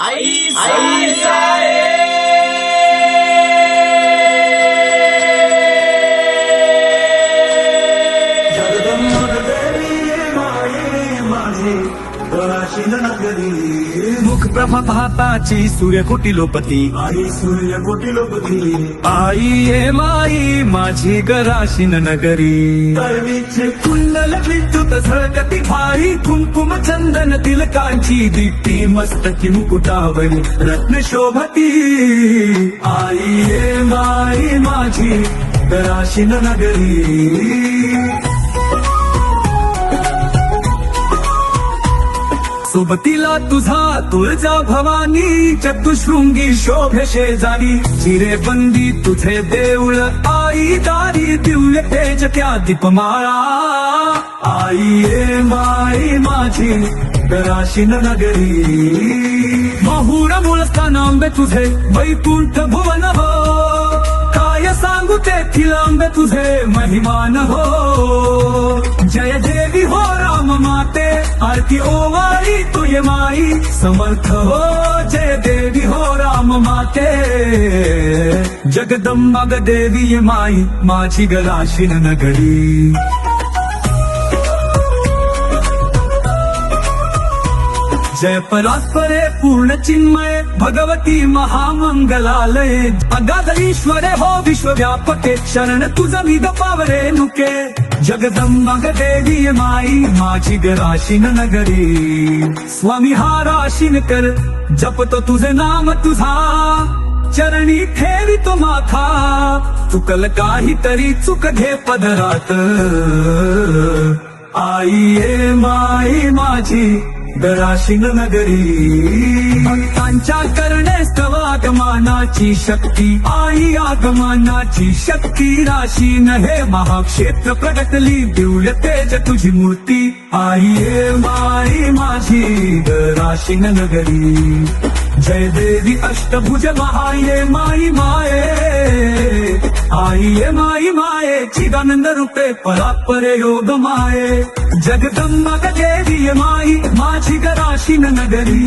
आई मुख प्रभा पाहाताची सूर्यकोटी लोपती. आई सूर्य कोटी लोकती आई ये माई माझी गराशीन नगरी. कुंडल विद्युत झळकती भाई कुंकुम चंदन तिलकांची दीप्ती मस्तकी मुकुटावरी रत्न शोभती. आई ये माई माझी गराशीन नगरी. सोबतीला तुझा तुळजा भवानी चतुशृंगी शोभे शेजारी. चिरे बंदी तुझे देऊळ आई दारी दिव्य तेज त्या दीपमाळा. आई ए माई माझी गराशीन नगरी. माहुर मुळस्थान आंबे तुझे वैकुंठ भुवन हो काय सांगू तेथील आंबे तुझे महिमान हो आरती ओवाळी तुझे माई समर्थ हो जय देवी हो राम माते। जगदंबा देवी माई माझी गलाशिन नगरी। जय परात्परे पूर्ण चिन्मय भगवती महामंगलालय. अगाध ईश्वरे हो विश्वव्यापके शरण तुझ विद पावरे नुके. जगदंबग देवी माई माझी गराशीन नगरी. स्वामी हा राशीन कर जपतो तुझे नाम तुझा. चरणी ठेवी तो माथा चुकल काहीतरी चुक घे पदरात. आई ये माई माझी गराशीन नगरी भक्तांच्या करणे स्तव आगमानाची शक्ती. आई आगमानाची शक्ती राशीन हे महाक्षेत्र प्रगटली दिव्य तेज तुझी मूर्ती. आई हे माई माझी गराशीन नगरी जय देवी अष्टभुज महाये माई माये. आई माई माये चिदानंद रूपे परात्परे योग माये. जगदंबा देवी माई माझी गराशीन नगरी.